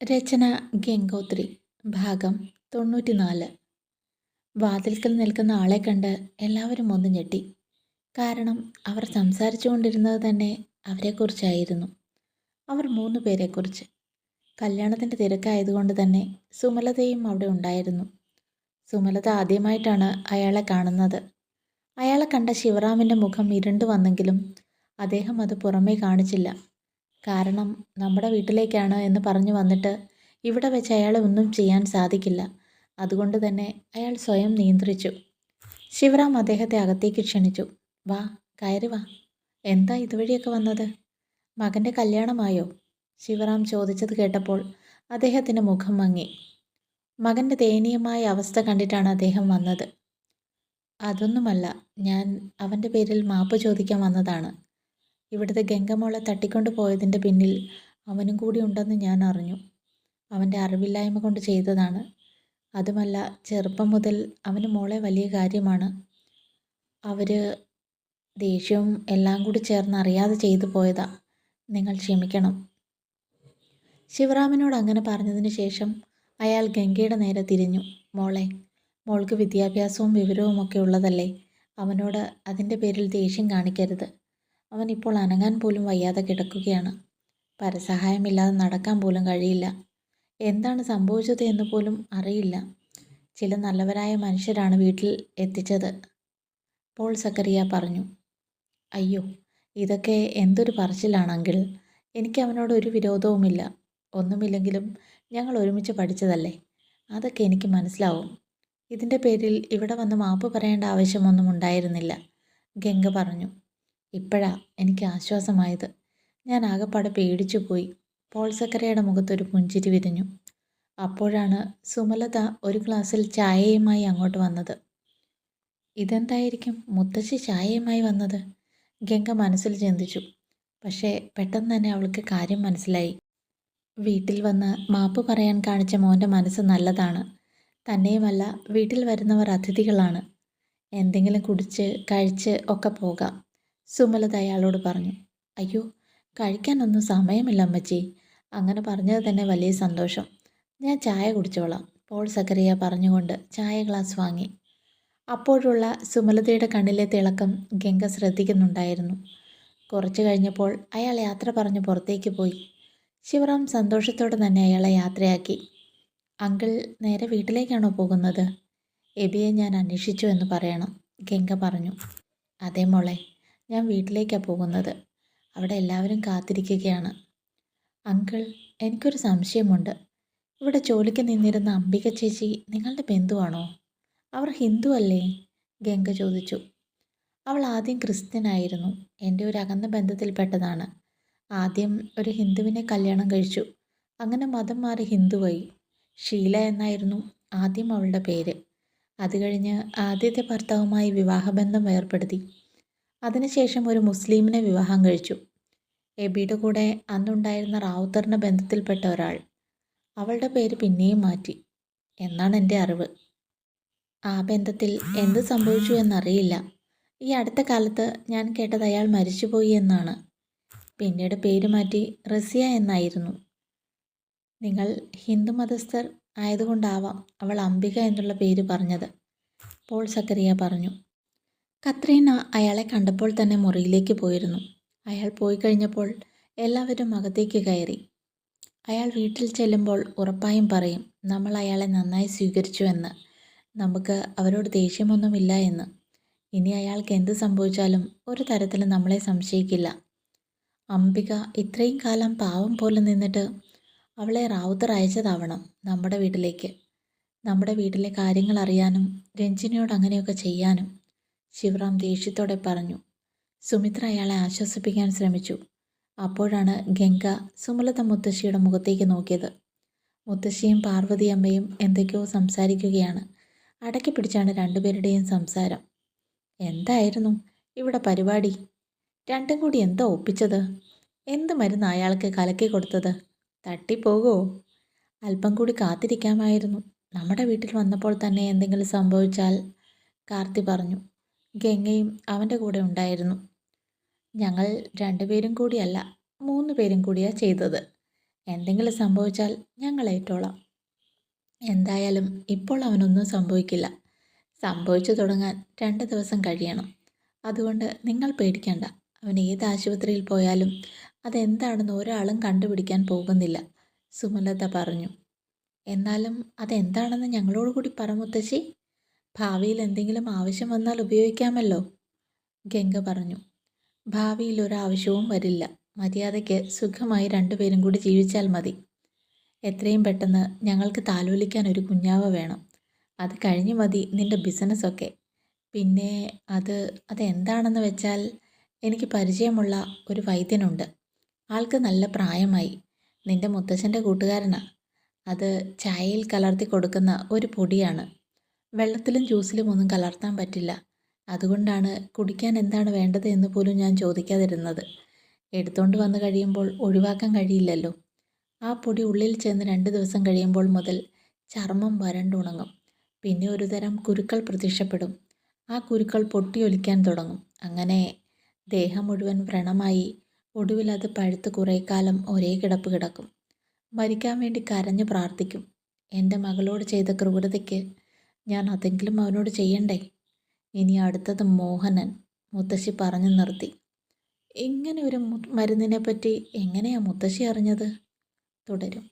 രചന ഗംഗോത്രി ഭാഗം തൊണ്ണൂറ്റിനാല്. വാതിൽക്കൽ നിൽക്കുന്ന ആളെ കണ്ട് എല്ലാവരും ഒന്ന് ഞെട്ടി. കാരണം അവർ സംസാരിച്ചു കൊണ്ടിരുന്നത് തന്നെ അവരെക്കുറിച്ചായിരുന്നു. അവർ മൂന്ന് പേരെക്കുറിച്ച്. കല്യാണത്തിന്റെ തിരക്കായതുകൊണ്ട് തന്നെ സുമലതയും അവിടെ ഉണ്ടായിരുന്നു. സുമലത ആദ്യമായിട്ടാണ് അയാളെ കാണുന്നത്. അയാളെ കണ്ട ശിവറാമിന്റെ മുഖം ഇരുണ്ടു വന്നെങ്കിലും അദ്ദേഹം അത് പുറമേ കാണിച്ചില്ല. കാരണം നമ്മുടെ വീട്ടിലേക്കാണ് എന്ന് പറഞ്ഞു വന്നിട്ട് ഇവിടെ വെച്ച് അയാളെ ഒന്നും ചെയ്യാൻ സാധിക്കില്ല. അതുകൊണ്ട് തന്നെ അയാൾ സ്വയം നിയന്ത്രിച്ചു. ശിവറാം അദ്ദേഹത്തെ അകത്തേക്ക് ക്ഷണിച്ചു. വാ കയറി വാ. എന്താ ഇതുവഴിയൊക്കെ വന്നത്? മകന്റെ കല്യാണമായോ? ശിവറാം ചോദിച്ചത് കേട്ടപ്പോൾ അദ്ദേഹത്തിന്റെ മുഖം മങ്ങി. മകന്റെ ദയനീയമായ അവസ്ഥ കണ്ടിട്ടാണ് അദ്ദേഹം വന്നത്. അതൊന്നുമല്ല ഞാൻ അവന്റെ പേരിൽ മാപ്പ് ചോദിക്കാൻ വന്നതാണ്. ഇവിടുത്തെ ഗംഗമോളെ തട്ടിക്കൊണ്ടു പോയതിന്റെ പിന്നിൽ അവനും കൂടി ഉണ്ടെന്ന് ഞാൻ അറിഞ്ഞു. അവന്റെ അറിവില്ലായ്മ കൊണ്ട് ചെയ്തതാണ്. അതുമല്ല ചെറുപ്പം മുതൽ അവന് മോളെ വലിയ കാര്യമാണ്. അവർ ദേഷ്യവും എല്ലാം കൂടി ചേർന്ന് അറിയാതെ ചെയ്തു പോയതാ. നിങ്ങൾ ക്ഷമിക്കണം. ശിവറാമിനോട് അങ്ങനെ പറഞ്ഞതിന് ശേഷം അയാൾ ഗംഗയുടെ നേരെ തിരിഞ്ഞു. മോളെ മോൾക്ക് വിദ്യാഭ്യാസവും വിവരവും ഒക്കെ ഉള്ളതല്ലേ? അവനോട് അതിന്റെ പേരിൽ ദേഷ്യം കാണിക്കരുത്. അവൻ ഇപ്പോൾ അനങ്ങാൻ പോലും വയ്യാതെ കിടക്കുകയാണ്. പരസഹായമില്ലാതെ നടക്കാൻ പോലും കഴിയില്ല. എന്താണ് സംഭവിച്ചത് എന്ന് പോലും അറിയില്ല. ചില നല്ലവരായ മനുഷ്യരാണ് വീട്ടിൽ എത്തിച്ചത്. പോൾ സക്കറിയ പറഞ്ഞു അയ്യോ ഇതൊക്കെ എന്തൊരു പറച്ചിലാണെങ്കിൽ എനിക്ക് അവനോട് ഒരു വിരോധവുമില്ല. ഒന്നുമില്ലെങ്കിലും ഞങ്ങൾ ഒരുമിച്ച് പഠിച്ചതല്ലേ? അതൊക്കെ എനിക്ക് മനസ്സിലാവും. ഇതിന്റെ പേരിൽ ഇവിടെ വന്ന് മാപ്പ് പറയേണ്ട ആവശ്യമൊന്നും ഉണ്ടായിരുന്നില്ല ഗംഗ പറഞ്ഞു. ഇപ്പോഴാ എനിക്ക് ആശ്വാസമായത്. ഞാൻ ആകെപ്പാടെ പേടിച്ചു പോയി. പോൾ സക്കരയുടെ മുഖത്തൊരു പുഞ്ചിരി വിരിഞ്ഞു. അപ്പോഴാണ് സുമലത ഒരു ഗ്ലാസ്സിൽ ചായയുമായി അങ്ങോട്ട് വന്നത്. ഇതെന്തായിരിക്കും? മുത്തശ്ശി ചായയുമായി വന്നത്? ഗംഗ മനസ്സിൽ ചിന്തിച്ചു. പക്ഷേ പെട്ടെന്ന് തന്നെ അവൾക്ക് കാര്യം മനസ്സിലായി. വീട്ടിൽ വന്ന് മാപ്പ് പറയാൻ കാണിച്ച മോന്റെ മനസ്സ് നല്ലതാണ്. തന്നെയുമല്ല വീട്ടിൽ വരുന്നവർ അതിഥികളാണ്. എന്തെങ്കിലും കുടിച്ച് കഴിച്ച് ഒക്കെ പോകാം. സുമലത അയാളോട് പറഞ്ഞു അയ്യോ കഴിക്കാനൊന്നും സമയമില്ല അമ്മച്ചി. അങ്ങനെ പറഞ്ഞത് തന്നെ വലിയ സന്തോഷം. ഞാൻ ചായ കുടിച്ചോളാം. പോൾ സക്കറിയ പറഞ്ഞുകൊണ്ട് ചായ ഗ്ലാസ് വാങ്ങി. അപ്പോഴുള്ള സുമലതയുടെ കണ്ണിലെ തിളക്കം ഗംഗ ശ്രദ്ധിക്കുന്നുണ്ടായിരുന്നു. കുറച്ചു കഴിഞ്ഞപ്പോൾ അയാൾ യാത്ര പറഞ്ഞു പുറത്തേക്ക് പോയി. ശിവറാം സന്തോഷത്തോടെ തന്നെ അയാളെ യാത്രയാക്കി. അങ്കിൾ നേരെ വീട്ടിലേക്കാണോ പോകുന്നത്? എബിയെ ഞാൻ അന്വേഷിച്ചു എന്ന് പറയണം ഗംഗ പറഞ്ഞു. അതേ മോളെ. ഞാൻ വീട്ടിലേക്കാണ് പോകുന്നത്. അവിടെ എല്ലാവരും കാത്തിരിക്കുകയാണ്. അങ്കിൾ എനിക്കൊരു സംശയമുണ്ട്. ഇവിടെ ജോലിക്ക് നിന്നിരുന്ന അംബിക ചേച്ചി നിങ്ങളുടെ ബന്ധുവാണോ? അവർ ഹിന്ദു അല്ലേ? ഗംഗ ചോദിച്ചു. അവൾ ആദ്യം ക്രിസ്ത്യനായിരുന്നു. എന്റെ ഒരു അകന്ന ബന്ധത്തിൽപ്പെട്ടതാണ് ആദ്യം ഒരു ഹിന്ദുവിനെ കല്യാണം കഴിച്ചു. അങ്ങനെ മതം മാറി ഹിന്ദുവായി. ഷീല എന്നായിരുന്നു ആദ്യം അവളുടെ പേര്. അത് കഴിഞ്ഞ് ആദ്യത്തെ ഭർത്താവുമായി വിവാഹബന്ധം ഏർപ്പെടുത്തി. അതിനുശേഷം ഒരു മുസ്ലിമിനെ വിവാഹം കഴിച്ചു. എബിയുടെ കൂടെ അന്നുണ്ടായിരുന്ന റാവുത്തറിന്റെ ബന്ധത്തിൽപ്പെട്ട ഒരാൾ. അവളുടെ പേര് പിന്നെയും മാറ്റി. എന്നാണ് എന്റെ അറിവ്. ആ ബന്ധത്തിൽ എന്ത് സംഭവിച്ചു എന്നറിയില്ല. ഈ അടുത്ത കാലത്ത് ഞാൻ കേട്ടത് അയാൾ മരിച്ചുപോയി എന്നാണ്. പിന്നീട് പേര് മാറ്റി റസിയ എന്നായിരുന്നു. നിങ്ങൾ ഹിന്ദു മതസ്ഥർ ആയതുകൊണ്ടാവാം അവൾ അംബിക എന്നുള്ള പേര് പറഞ്ഞത്. പോൾ സക്കറിയ പറഞ്ഞു. കത്രീന അയാളെ കണ്ടപ്പോൾ തന്നെ മുറിയിലേക്ക് പോയിരുന്നു. അയാൾ പോയി കഴിഞ്ഞപ്പോൾ എല്ലാവരും അകത്തേക്ക് കയറി. അയാൾ വീട്ടിൽ ചെല്ലുമ്പോൾ ഉറപ്പായും പറയും നമ്മൾ അയാളെ നന്നായി സ്വീകരിച്ചു എന്ന്. നമുക്ക് അവരോട് ദേഷ്യമൊന്നുമില്ല എന്ന്. ഇനി അയാൾക്ക് എന്ത് സംഭവിച്ചാലും ഒരു തരത്തിലും നമ്മളെ സംശയിക്കില്ല അംബിക ഇത്രയും കാലം പാവം പോലെ നിന്നിട്ട് അവളെ റാവുത്തർ അയച്ചതാവണം നമ്മുടെ വീട്ടിലേക്ക്. നമ്മുടെ വീട്ടിലെ കാര്യങ്ങൾ അറിയാനും രഞ്ജിനിയോട് അങ്ങനെയൊക്കെ ചെയ്യാനും ശിവറാം ദേഷ്യത്തോടെ പറഞ്ഞു. സുമിത്ര അയാളെ ആശ്വസിപ്പിക്കാൻ ശ്രമിച്ചു. അപ്പോഴാണ് ഗംഗ സുമലത മുത്തശ്ശിയുടെ മുഖത്തേക്ക് നോക്കിയത്. മുത്തശ്ശിയും പാർവതി അമ്മയും എന്തൊക്കെയോ സംസാരിക്കുകയാണ്. അടക്കി പിടിച്ചാണ് രണ്ടുപേരുടെയും സംസാരം. എന്തായിരുന്നു ഇവിടെ പരിപാടി? രണ്ടും കൂടി എന്താ ഒപ്പിച്ചത്? എന്ത് മരുന്ന് അയാൾക്ക് കലക്കി കൊടുത്തത്? തട്ടിപ്പോകോ? അല്പം കൂടി കാത്തിരിക്കാമായിരുന്നു. നമ്മുടെ വീട്ടിൽ വന്നപ്പോൾ തന്നെ എന്തെങ്കിലും സംഭവിച്ചാൽ കാർത്തി പറഞ്ഞു. ഗംഗയും അവന്റെ കൂടെ ഉണ്ടായിരുന്നു. ഞങ്ങൾ രണ്ടുപേരും കൂടിയല്ല മൂന്ന് പേരും കൂടിയാ ചെയ്തത്. എന്തെങ്കിലും സംഭവിച്ചാൽ ഞങ്ങൾ ഏറ്റോളാം. എന്തായാലും ഇപ്പോൾ അവനൊന്നും സംഭവിക്കില്ല. സംഭവിച്ചു തുടങ്ങാൻ രണ്ട് ദിവസം കഴിയണം. അതുകൊണ്ട് നിങ്ങൾ പേടിക്കണ്ട. അവൻ ഏത് ആശുപത്രിയിൽ പോയാലും അതെന്താണെന്ന് ഒരാളും കണ്ടുപിടിക്കാൻ പോകുന്നില്ല സുമലത പറഞ്ഞു. എന്നാലും അതെന്താണെന്ന് ഞങ്ങളോട് കൂടി പറ മുത്തശ്ശി. ഭാവിയിൽ എന്തെങ്കിലും ആവശ്യം വന്നാൽ ഉപയോഗിക്കാമല്ലോ? ഗംഗ പറഞ്ഞു. ഭാവിയിൽ ഒരാവശ്യവും വരില്ല. മര്യാദയ്ക്ക് സുഖമായി രണ്ടുപേരും കൂടി ജീവിച്ചാൽ മതി. എത്രയും പെട്ടെന്ന് ഞങ്ങൾക്ക് താലോലിക്കാൻ ഒരു കുഞ്ഞാവ വേണം. അത് കഴിഞ്ഞ് മതി നിന്റെ ബിസിനസ്സൊക്കെ. പിന്നെ അത് അതെന്താണെന്ന് വെച്ചാൽ എനിക്ക് പരിചയമുള്ള ഒരു വൈദ്യനുണ്ട്. ആൾക്ക് നല്ല പ്രായമായി. നിന്റെ മുത്തശ്ശന്റെ കൂട്ടുകാരനാ. അത് ചായയിൽ കലർത്തി കൊടുക്കുന്ന ഒരു പൊടിയാണ്. വെള്ളത്തിലും ജ്യൂസിലും ഒന്നും കലർത്താൻ പറ്റില്ല. അതുകൊണ്ടാണ് കുടിക്കാൻ എന്താണ് വേണ്ടത് എന്ന് പോലും ഞാൻ ചോദിക്കാതിരുന്നത്. എടുത്തുകൊണ്ട് വന്നു കഴിയുമ്പോൾ ഒഴിവാക്കാൻ കഴിയില്ലല്ലോ. ആ പൊടി ഉള്ളിൽ ചെന്ന് രണ്ട് ദിവസം കഴിയുമ്പോൾ മുതൽ ചർമ്മം വരണ്ടുണങ്ങും. പിന്നെ ഒരു തരം കുരുക്കൾ പ്രത്യക്ഷപ്പെടും. ആ കുരുക്കൾ പൊട്ടിയൊലിക്കാൻ തുടങ്ങും. അങ്ങനെ ദേഹം മുഴുവൻ വ്രണമായി ഒടുവിൽ അത് പഴുത്ത് കുറേ കാലം ഒരേ കിടപ്പ് കിടക്കും. മരിക്കാൻ വേണ്ടി കരഞ്ഞു പ്രാർത്ഥിക്കും. എന്റെ മകളോട് ചെയ്ത ക്രൂരതയ്ക്ക് ഞാൻ അതെങ്കിലും അവനോട് ചെയ്യണ്ടേ? ഇനി അടുത്തത് മോഹനൻ. മുത്തശ്ശി പറഞ്ഞു നിർത്തി. ഇങ്ങനെ ഒരു മരുന്നിനെ പറ്റി എങ്ങനെയാ മുത്തശ്ശി അറിഞ്ഞത്? തുടരും.